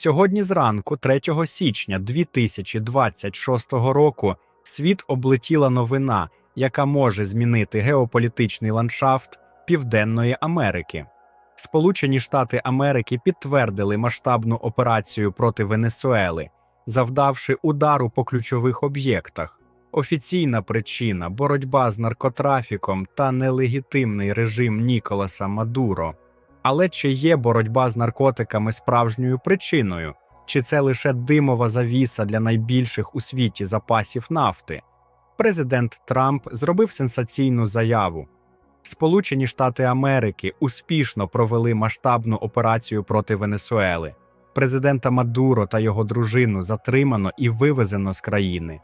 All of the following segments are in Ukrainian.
Сьогодні зранку, 3 січня 2026 року, світ облетіла новина, яка може змінити геополітичний ландшафт Південної Америки. Сполучені Штати Америки підтвердили масштабну операцію проти Венесуели, завдавши удару по ключових об'єктах. Офіційна причина боротьба з наркотрафіком та нелегітимний режим Ніколаса Мадуро. Але чи є боротьба з наркотиками справжньою причиною? Чи це лише димова завіса для найбільших у світі запасів нафти? Президент Трамп зробив сенсаційну заяву. Сполучені Штати Америки успішно провели масштабну операцію проти Венесуели. Президента Мадуро та його дружину затримано і вивезено з країни.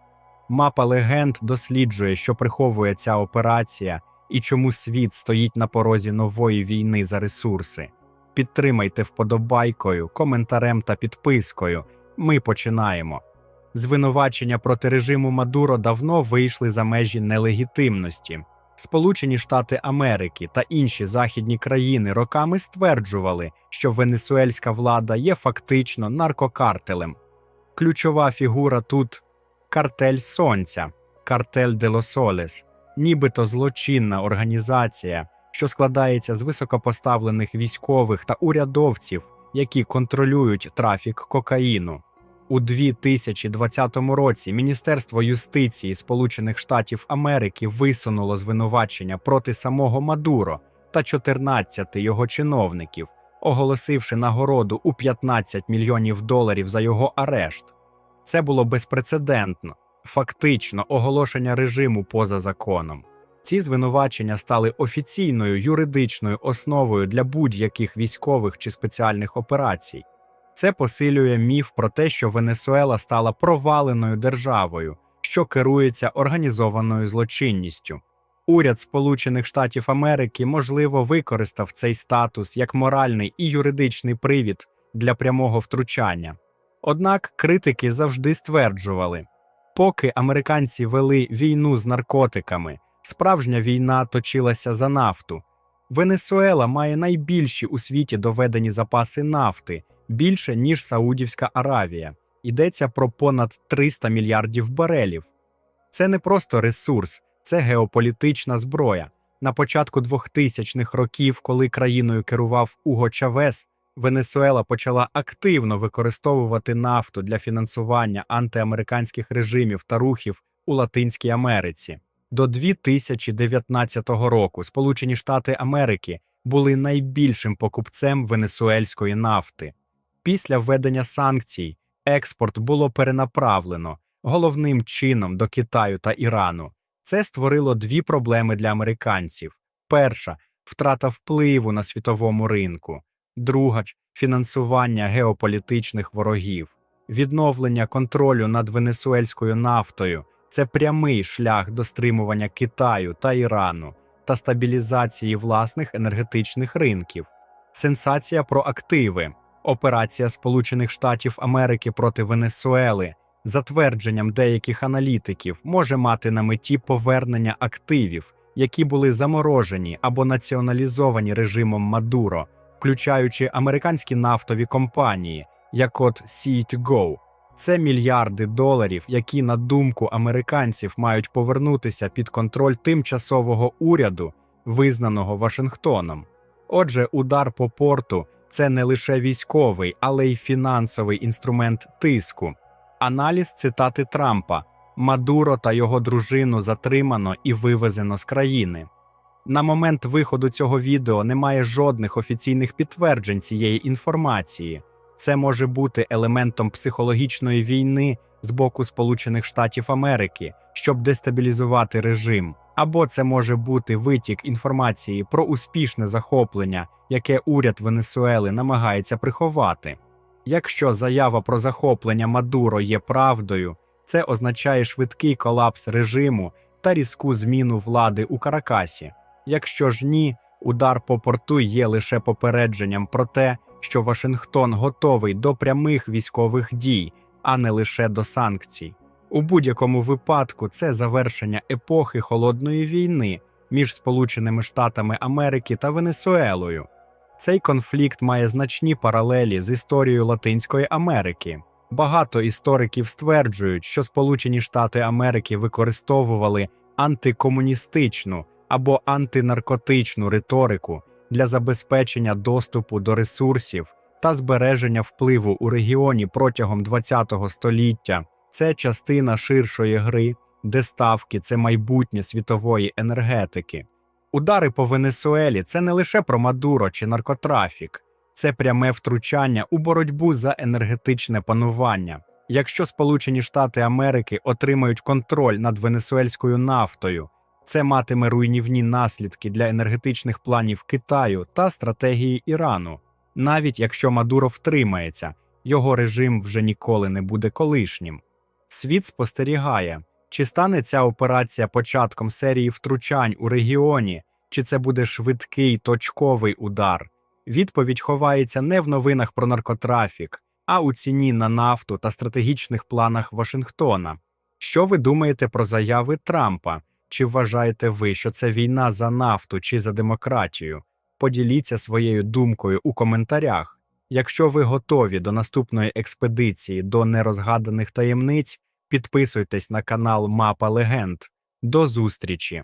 Мапа легенд досліджує, що приховує ця операція і чому світ стоїть на порозі нової війни за ресурси. Підтримайте вподобайкою, коментарем та підпискою. Ми починаємо. Звинувачення проти режиму Мадуро давно вийшли за межі нелегітимності. Сполучені Штати Америки та інші західні країни роками стверджували, що венесуельська влада є фактично наркокартелем. Ключова фігура тут картель Сонця, картель де Лосолес, нібито злочинна організація, що складається з високопоставлених військових та урядовців, які контролюють трафік кокаїну. У 2020 році Міністерство юстиції Сполучених Штатів Америки висунуло звинувачення проти самого Мадуро та 14 його чиновників, оголосивши нагороду у 15 мільйонів доларів за його арешт. Це було безпрецедентно, фактично оголошення режиму поза законом. Ці звинувачення стали офіційною юридичною основою для будь-яких військових чи спеціальних операцій. Це посилює міф про те, що Венесуела стала проваленою державою, що керується організованою злочинністю. Уряд Сполучених Штатів Америки, можливо, використав цей статус як моральний і юридичний привід для прямого втручання. Однак критики завжди стверджували, поки американці вели війну з наркотиками, справжня війна точилася за нафту. Венесуела має найбільші у світі доведені запаси нафти більше ніж Саудівська Аравія. Йдеться про понад 300 мільярдів барелів. Це не просто ресурс, це геополітична зброя. На початку 2000-х років, коли країною керував Уго Чавес, Венесуела почала активно використовувати нафту для фінансування антиамериканських режимів та рухів у Латинській Америці. До 2019 року Сполучені Штати Америки були найбільшим покупцем венесуельської нафти. Після введення санкцій експорт було перенаправлено головним чином до Китаю та Ірану. Це створило дві проблеми для американців: перша втрата впливу на світовому ринку, друга фінансування геополітичних ворогів, відновлення контролю над венесуельською нафтою це прямий шлях до стримування Китаю та Ірану та стабілізації власних енергетичних ринків. Сенсація про активи. Операція Сполучених Штатів Америки проти Венесуели, за твердженням деяких аналітиків, може мати на меті повернення активів, які були заморожені або націоналізовані режимом Мадуро, включаючи американські нафтові компанії, як от Go. Це мільярди доларів, які, на думку американців, мають повернутися під контроль тимчасового уряду, визнаного Вашингтоном. Отже, удар по порту це не лише військовий, але й фінансовий інструмент тиску. Аналіз цитати Трампа Мадуро та його дружину затримано і вивезено з країни. На момент виходу цього відео немає жодних офіційних підтверджень цієї інформації. Це може бути елементом психологічної війни з боку Сполучених Штатів Америки, щоб дестабілізувати режим, або це може бути витік інформації про успішне захоплення, яке уряд Венесуели намагається приховати. Якщо заява про захоплення Мадуро є правдою, це означає швидкий колапс режиму та різку зміну влади у Каракасі. Якщо ж ні, удар по порту є лише попередженням про те, що Вашингтон готовий до прямих військових дій, а не лише до санкцій. У будь-якому випадку це завершення епохи холодної війни між Сполученими Штатами Америки та Венесуелою. Цей конфлікт має значні паралелі з історією Латинської Америки. Багато істориків стверджують, що Сполучені Штати Америки використовували антикомуністичну або антинаркотичну риторику для забезпечення доступу до ресурсів та збереження впливу у регіоні протягом ХХ століття. Це частина ширшої гри, де ставки це майбутнє світової енергетики. Удари по Венесуелі це не лише про Мадуро чи наркотрафік, це пряме втручання у боротьбу за енергетичне панування. Якщо Сполучені Штати Америки отримають контроль над венесуельською нафтою, це матиме руйнівні наслідки для енергетичних планів Китаю та стратегії Ірану. Навіть якщо Мадуро втримається, його режим вже ніколи не буде колишнім. Світ спостерігає, чи стане ця операція початком серії втручань у регіоні, чи це буде швидкий точковий удар. Відповідь ховається не в новинах про наркотрафік, а у ціні на нафту та стратегічних планах Вашингтона. Що ви думаєте про заяви Трампа? Чи вважаєте ви, що це війна за нафту чи за демократію? Поділіться своєю думкою у коментарях. Якщо ви готові до наступної експедиції до нерозгаданих таємниць, підписуйтесь на канал Мапа Легенд. До зустрічі!